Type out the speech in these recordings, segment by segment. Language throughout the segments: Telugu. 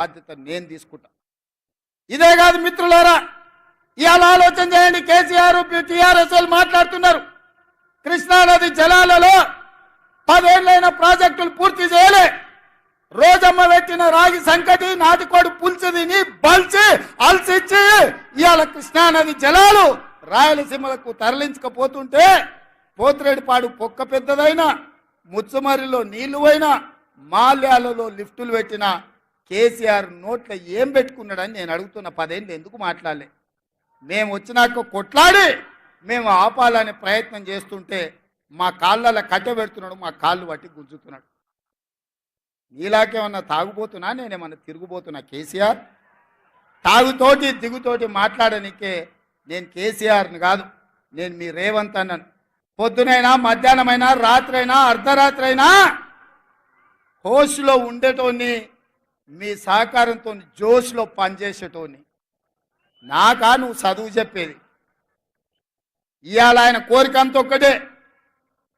బాధ్యత నేను తీసుకుంటా. ఇదే కాదు మిత్రులారా ఇవాళ ఆలోచన చేయండి కేసీఆర్ టీఆర్ఎస్ వాళ్ళు మాట్లాడుతున్నారు. కృష్ణానది జలాలలో పదేళ్ళైన ప్రాజెక్టులు పూర్తి చేయలే. రోజమ్మ పెట్టిన రాగి సంకటి నాటికోడు పులుసు తిని బల్చి అల్సిచ్చి ఇవాళ కృష్ణానది జలాలు రాయలసీమలకు తరలించకపోతుంటే పోతిరెడ్డిపాడు పొక్క పెద్దదైనా ముచ్చమరిలో నీళ్ళు పోయినా మాల్యాలలో లిఫ్టులు పెట్టిన కేసీఆర్ నోట్ల ఏం పెట్టుకున్నాడని నేను అడుగుతున్న పదేళ్ళు ఎందుకు మాట్లాడలే? మేము వచ్చినాక కొట్లాడి మేము ఆపాలనే ప్రయత్నం చేస్తుంటే మా కాళ్ళలో కట్టె పెడుతున్నాడు మా కాళ్ళు పట్టి గుంజుతున్నాడు. నీలాకేమన్నా తాగుబోతున్నా? నేనేమన్నా తిరుగుబోతున్నా? కేసీఆర్ తాగుతోటి దిగుతోటి మాట్లాడనికే నేను కేసీఆర్ని కాదు నేను మీ రేవంత్ అన్నాను. పొద్దునైనా మధ్యాహ్నమైనా రాత్రైనా అర్ధరాత్రైనా హోస్ట్లో హోస్లో ఉండేటోని మీ సహకారంతో జోష్లో పనిచేసేటోని. నాకా నువ్వు చదువు చెప్పేది. ఇవాళ ఆయన కోరిక అంత ఒక్కటే.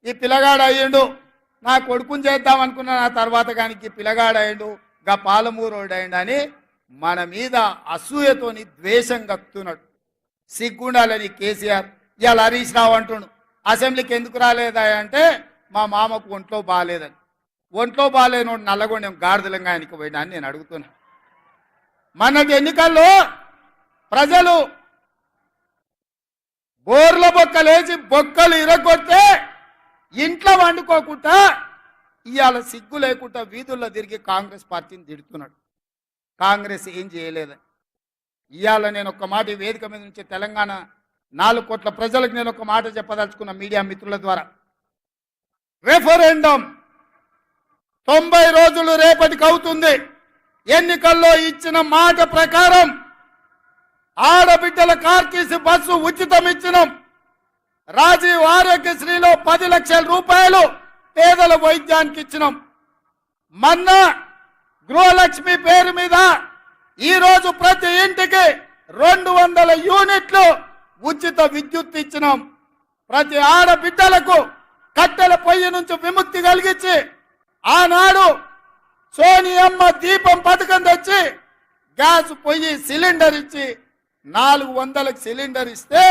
ఈ పిల్లగాడు అయ్యిండు నా కొడుకుని చేద్దాం అనుకున్న నా తర్వాత కానీ ఈ పిల్లగాడు అయ్యిండు గా పాలమూరోడు అయ్యిండు అని మన మీద అసూయతోని ద్వేషం కక్కుతున్నాడు. సిగ్గుండాలని కేసీఆర్. ఇవాళ హరీష్ రావు అంటుండు అసెంబ్లీకి ఎందుకు రాలేదా అంటే మా మామకు ఒంట్లో బాగాలేదని ఒంట్లో బాగాలేనోడు నల్లగొండం గాడిదలంగా ఆయనకి పోయినా నేను అడుగుతున్నా. మన ఎన్నికల్లో ప్రజలు బోర్ల బొక్కలేసి బొక్కలు ఇరగొడితే ఇంట్లో వండుకోకుండా ఇవాళ సిగ్గు లేకుండా వీధుల్లో తిరిగి కాంగ్రెస్ పార్టీని తిడుతున్నాడు. కాంగ్రెస్ ఏం చేయలేదని ఇవాళ నేను ఒక మాట వేదిక మీద నుంచి తెలంగాణ నాలుగు కోట్ల ప్రజలకు నేను ఒక మాట చెప్పదలుచుకున్న మీడియా మిత్రుల ద్వారా. రెఫరెండం తొంభై రోజులు రేపటికి అవుతుంది. ఎన్నికల్లో ఇచ్చిన మాట ప్రకారం ఆడబిడ్డల కార్తీసి బస్సు ఉచితం ఇచ్చినాం రాజీవ్ ఆరోగ్యశ్రీలో పది లక్షల రూపాయలు పేదల వైద్యానికి ఇచ్చినాం. మొన్న గృహలక్ష్మి పేరు మీద ఈరోజు ప్రతి ఇంటికి రెండు వందల యూనిట్లు ఉచిత విద్యుత్ ఇచ్చినాం. ప్రతి ఆడబిడ్డలకు కట్టెల పొయ్యి నుంచి విముక్తి కలిగించి ఆనాడు సోనియమ్మ దీపం పథకం తెచ్చి గ్యాస్ పొయ్యి సిలిండర్ ఇచ్చి నాలుగు వందలకు సిలిండర్ ఇస్తే